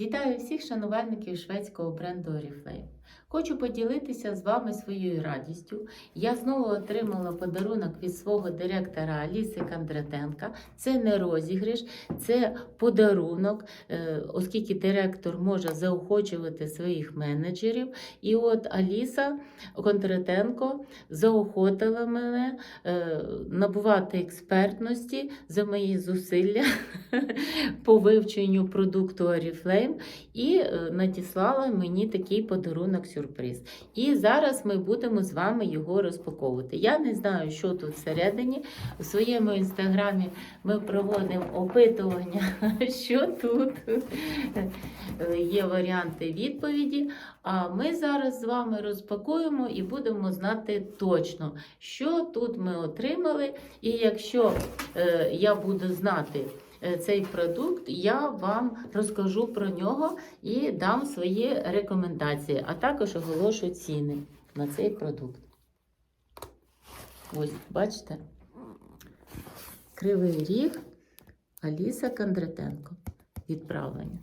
Вітаю всіх шанувальників шведського бренду Oriflame. Хочу поділитися з вами своєю радістю. Я знову отримала подарунок від свого директора Аліси Кондратенка. Це не розіграш, це подарунок, е, оскільки директор може заохочувати своїх менеджерів. І от Аліса Кондратенко заохотила мене е, набувати експертності за мої зусилля по вивченню продукту Oriflame і е, надіслала мені такий подарунок сюрприз. І зараз ми будемо з вами його розпаковувати. Я не знаю, що тут всередині. У своєму інстаграмі ми проводимо опитування, що тут є варіанти відповіді. А ми зараз з вами розпакуємо і будемо знати точно, що тут ми отримали. І якщо е, я буду знати, цей продукт, я вам розкажу про нього і дам свої рекомендації, а також оголошу ціни на цей продукт. Ось, бачите? Кривий ріг Аліса Кондратенко. Відправлення.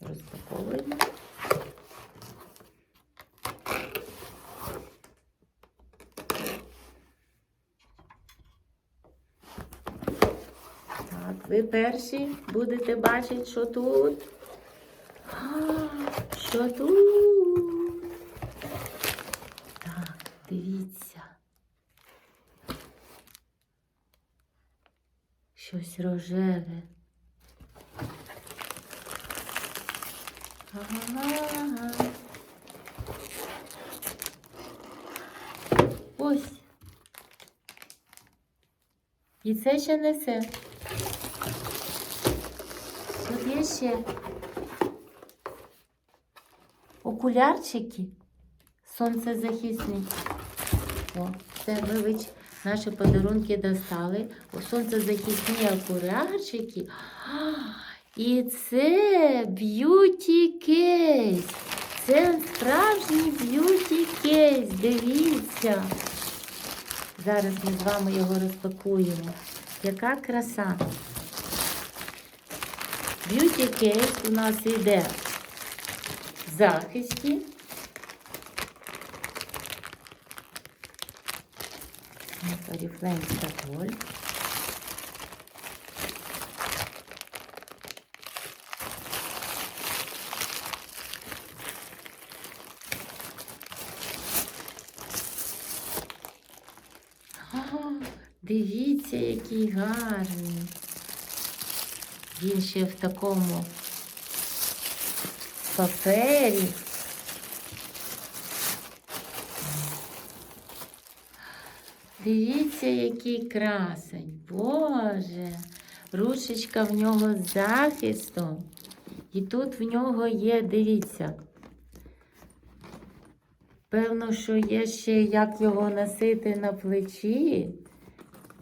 Розпаковуємо. Так, ви перші будете бачити, що тут. А, що тут? Так, дивіться. Щось рожеве. Ага. Ось. І це ще не все. Тут є ще окулярчики сонцезахисні. О, це вич... наші подарунки достали. О, сонцезахисні окулярчики. І це б'юті кейс. Це справжній б'юті кейс. Дивіться. Зараз ми з вами його розпакуємо. Яка краса. Б'юті кейс у нас йде в захисті. Oriflame Стокгольм. Дивіться, який гарний. Він ще в такому папері. Дивіться, який красень. Боже, рушечка в нього з захистом. І тут в нього є, дивіться. Певно, що є ще як його носити на плечі.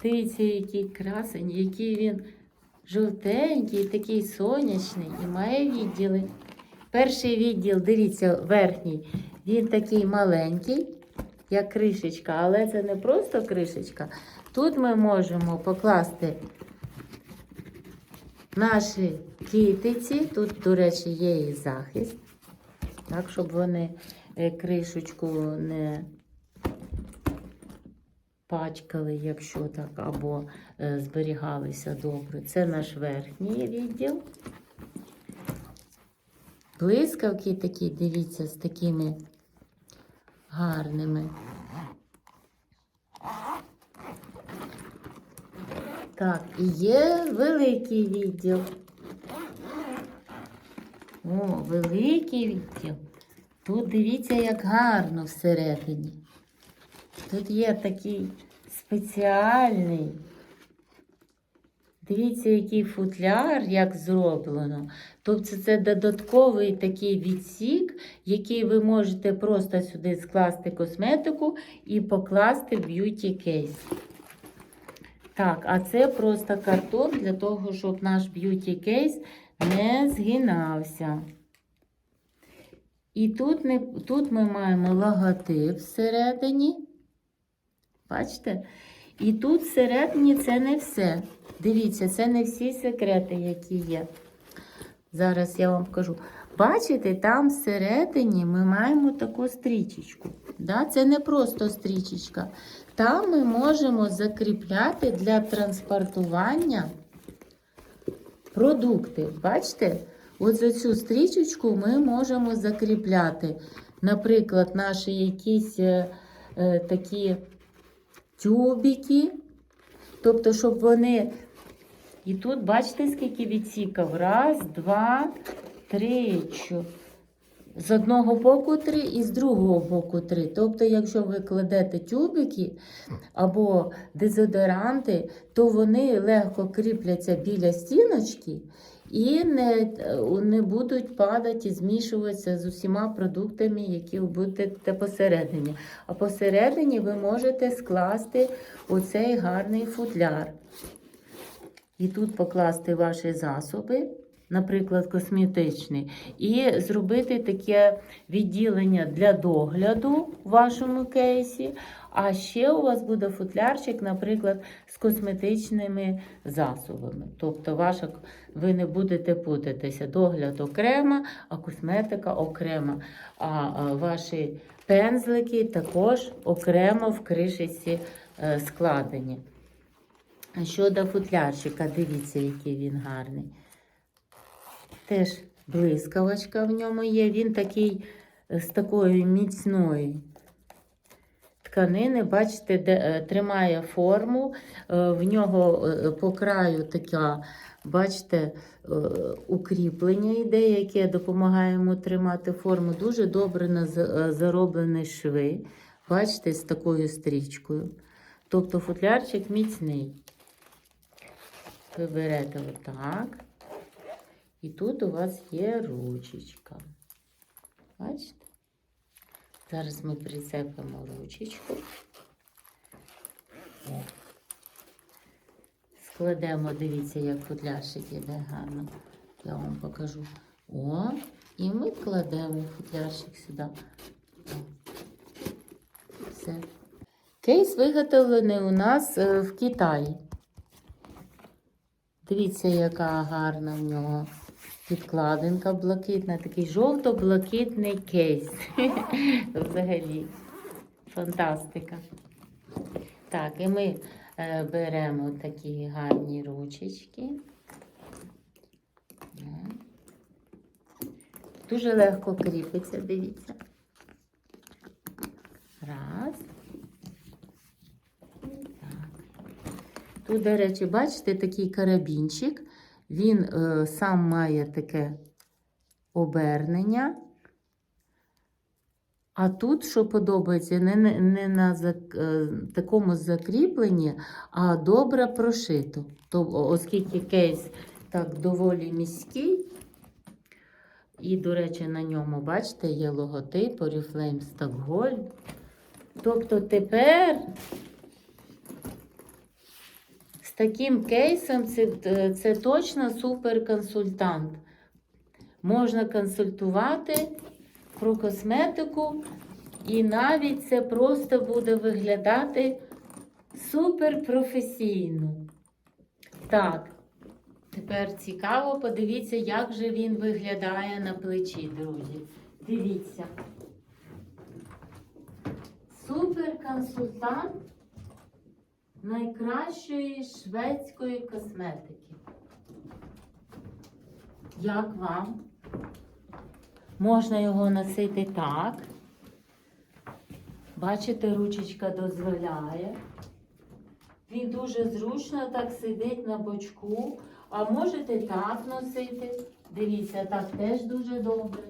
Дивіться, який красень, який він жовтенький, такий сонячний і має відділи. Перший відділ, дивіться, верхній, він такий маленький, як кришечка, але це не просто кришечка. Тут ми можемо покласти наші китиці. Тут, до речі, є і захист, так, щоб вони е, кришечку не пачкали, якщо так, або е, зберігалися добре. Це наш верхній відділ. Блискавки такі, дивіться, з такими гарними. Так, і є великий відділ. О, великий відділ. Тут дивіться, як гарно всередині. Тут є такий спеціальний. Дивіться, який футляр, як зроблено. Тобто це додатковий такий відсік, який ви можете просто сюди скласти косметику і покласти в б'юті кейс. Так, а це просто картон для того, щоб наш б'юті кейс не згинався. І тут, не, тут ми маємо логотип всередині. Бачите? І тут всередині це не все. Дивіться, це не всі секрети, які є. Зараз я вам покажу. Бачите, там всередині ми маємо таку стрічечку. Да? Це не просто стрічечка. Там ми можемо закріпляти для транспортування продукти. Бачите? От за цю стрічечку ми можемо закріпляти, наприклад, наші якісь е, е, такі тюбики. Тобто, щоб вони. І тут бачите, скільки відсікав? Раз, два, три, чотири. З одного боку три і з другого боку три. Тобто, якщо ви кладете тюбики або дезодоранти, то вони легко кріпляться біля стіночки і не, не будуть падати і змішуватися з усіма продуктами, які ви будете посередині. А посередині ви можете скласти оцей гарний футляр. І тут покласти ваші засоби, наприклад, косметичний, і зробити таке відділення для догляду в вашому кейсі. А ще у вас буде футлярчик, наприклад, з косметичними засобами. Тобто, ваша, ви не будете путатися. Догляд окремо, а косметика окремо. А, ваші пензлики також окремо в кришечці е, складені. Щодо футлярчика, дивіться, який він гарний. Теж блискавочка в ньому є. Він такий е, з такої міцної тканини, бачите, де е, тримає форму. Е, В нього по краю така, бачите, укріплення йде, яке допомагає йому тримати форму. Дуже добре зароблені шви. Бачите, з такою стрічкою. Тобто футлярчик міцний. Ви берете отак. І тут у вас є ручечка. Бачите? Зараз ми прицепимо ручечку. Складемо, дивіться, як футлярчик іде гарно. Я вам покажу. О, і ми кладемо футлярчик сюди. Все. Кейс виготовлений у нас е, в Китаї. Дивіться, яка гарна в нього підкладинка блакитна, такий жовто-блакитний кейс. Взагалі. Фантастика. Так, і ми е, беремо такі гарні ручечки. Дуже легко кріпиться, дивіться. Раз. Так. Тут, до речі, бачите, такий карабінчик. Він е, сам має таке обернення. А тут, що подобається, не, не, не на зак, е, такому закріпленні, а добре прошито. То, оскільки кейс так доволі міський. І, до речі, на ньому, бачите, є логотип Oriflame Stockholm. Тобто тепер таким кейсом це, це точно суперконсультант. Можна консультувати про косметику, і навіть це просто буде виглядати суперпрофесійно. Так, тепер цікаво, подивіться, як же він виглядає на плечі, друзі. Дивіться. Суперконсультант найкращої шведської косметики. Як вам? Можна його носити так. Бачите, ручечка дозволяє. Він дуже зручно так сидить на бочку. А можете так носити. Дивіться, так теж дуже добре.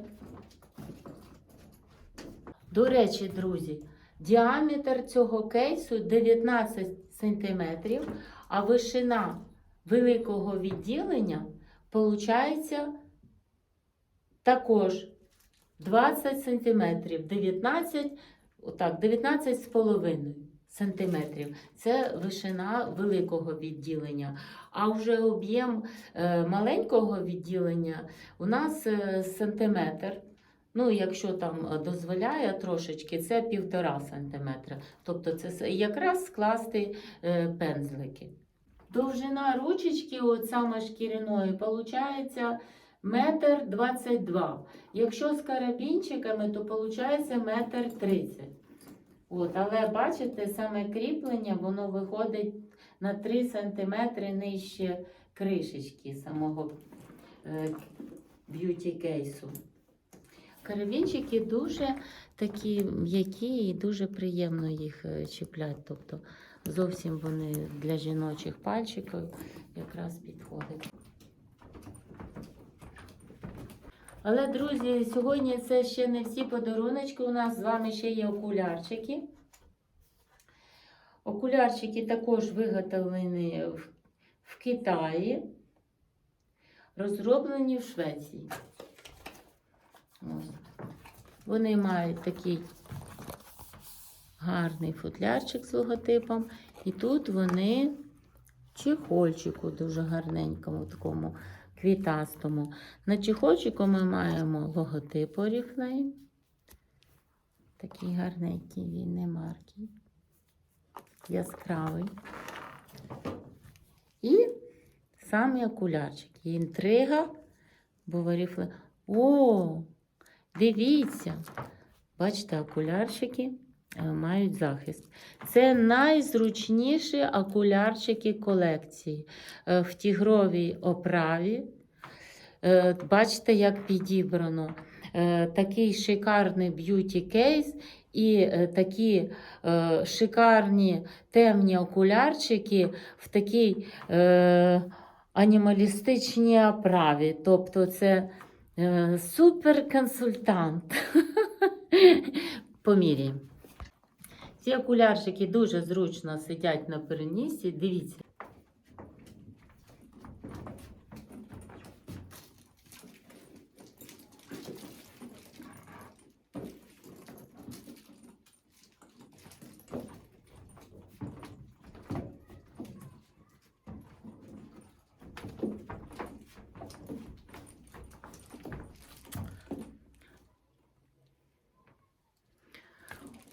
До речі, друзі, діаметр цього кейсу 19 см, а вишина великого відділення виходить також 20 см, 19, отак, 19 з сантиметрів. Це вишина великого відділення. А вже об'єм е, маленького відділення у нас е, сантиметр Ну, якщо там е, дозволяє трошечки, це півтора сантиметра. Тобто це якраз скласти е, пензлики. Довжина ручечки, от саме шкіряної, виходить метр двадцять два. Якщо з карабінчиками, то виходить метр тридцять. Але бачите, саме кріплення, воно виходить на 3 см нижче кришечки самого е, б'юті кейсу. Карабінчики дуже такі м'які і дуже приємно їх е, чіпляти. Тобто зовсім вони для жіночих пальчиків якраз підходять. Але, друзі, сьогодні це ще не всі подаруночки. У нас з вами ще є окулярчики. Окулярчики також виготовлені в, в Китаї, розроблені в Швеції. Вони мають такий гарний футлярчик з логотипом. І тут вони чехольчику дуже гарненькому, такому квітастому. На чехольчику ми маємо логотип Oriflame. Такий гарненький він, не маркий, яскравий. І самі окулярчики. Інтрига, бо в Oriflame. О! Дивіться! Бачите, окулярчики е, мають захист. Це найзручніші окулярчики колекції Е, в тігровій оправі. Е, Бачите, як підібрано. Такий шикарний б'юті кейс і такі шикарні темні окулярчики в такій анімалістичній оправі. Тобто це е, по мірі. Ці окулярчики дуже зручно сидять на перенісі. Дивіться.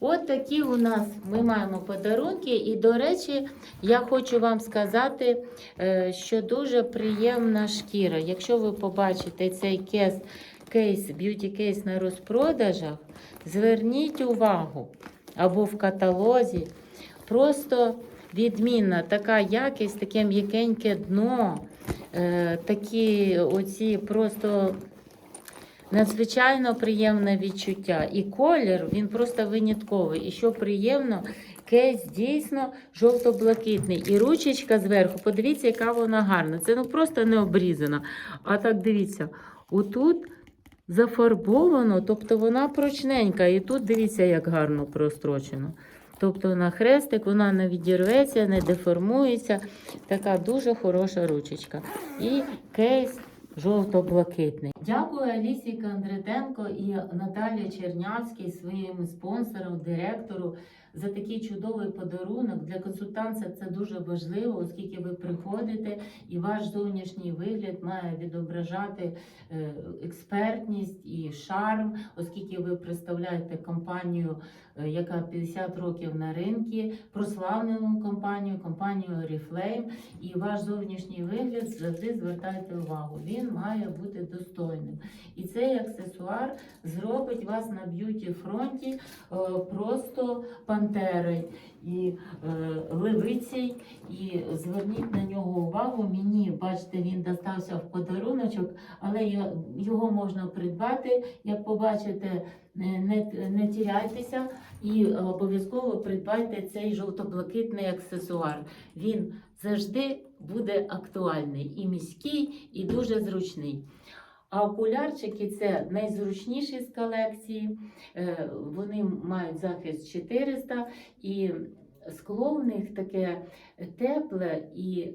От такі у нас ми маємо подарунки. І, до речі, я хочу вам сказати, е, що дуже приємна шкіра. Якщо ви побачите цей кейс, кейс б'юті кейс на розпродажах, зверніть увагу або в каталозі. Просто відмінна така якість, таке м'якеньке дно, е, такі оці просто. Надзвичайно приємне відчуття. І колір він просто винятковий. І що приємно, кейс дійсно жовто-блакитний. І ручечка зверху, подивіться, яка вона гарна. Це ну просто не обрізана. А так дивіться, отут зафарбовано, тобто вона прочненька. І тут дивіться, як гарно прострочено. Тобто на хрестик вона не відірветься, не деформується. Така дуже хороша ручечка. І кейс жовто-блакитний. Дякую Алісі Кондратенко і Наталі Чернявській, своїм спонсорам, директору, за такий чудовий подарунок. Для консультанта це дуже важливо, оскільки ви приходите і ваш зовнішній вигляд має відображати е, експертність і шарм, оскільки ви представляєте компанію, е, яка 50 років на ринку, прославлену компанію, компанію Oriflame, і ваш зовнішній вигляд завжди звертайте увагу. Він має бути достойним. І цей аксесуар зробить вас на б'юті фронті е, просто пантерою і е, левицей. І зверніть на нього увагу. Мені, бачите, він достався в подаруночок, але його можна придбати. Як побачите, не, не тіряйтеся і обов'язково придбайте цей жовто-блакитний аксесуар. Він завжди буде актуальний і міський, і дуже зручний. А окулярчики це найзручніші з колекції. Е, Вони мають захист 400 і скло в них таке тепле і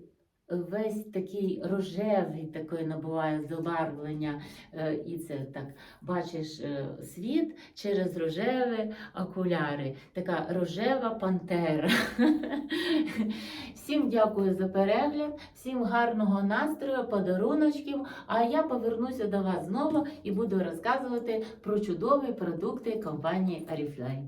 весь такий рожевий, такий набуває забарвлення, е, і це так бачиш е, світ через рожеві окуляри. Така рожева пантера. Всім дякую за перегляд, всім гарного настрою, подаруночків. А я повернуся до вас знову і буду розказувати про чудові продукти компанії Oriflame.